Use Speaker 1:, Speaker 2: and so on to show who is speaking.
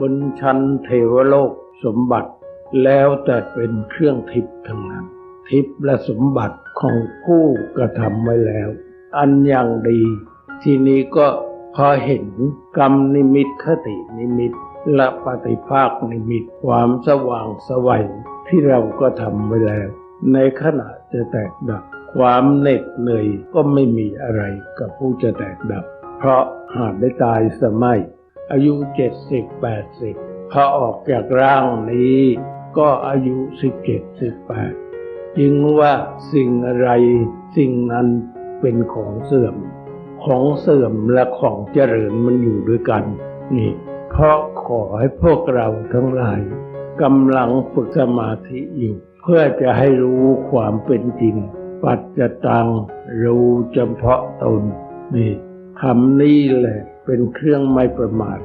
Speaker 1: บนชั้นเทวโลกสมบัติแล้วแต่เป็นเครื่องทิพย์ทั้งนั้น ทิพย์และสมบัติของผู้กระทำไว้แล้ว อันอย่างดี ทีนี้ก็พอเห็นกรรมนิมิตคตินิมิต และปฏิภาคนิมิตความสว่างสวัยที่เราก็ทำไว้แล้ว ในขณะจะแตกดับ ความเหน็ดเหนื่อยก็ไม่มีอะไรกับผู้จะแตกดับ เพราะหากได้ตายสมัย อายุเจ็ดสิบแปดสิบพอออกจากร่างนี้ ก็อายุสิบเจ็ดสิบแปดจึงว่าสิ่งอะไรสิ่งนั้นเป็นของเสื่อม ของเสื่อมและของเจริญมันอยู่ด้วยกัน นี่ เพราะขอให้พวกเราทั้งหลายกำลังฝึกสมาธิอยู่ เพื่อจะให้รู้ความเป็นจริง ปัจจตังรู้เฉพาะตนนี่คำนี้แหละ เป็นเครื่องไม่ประมาท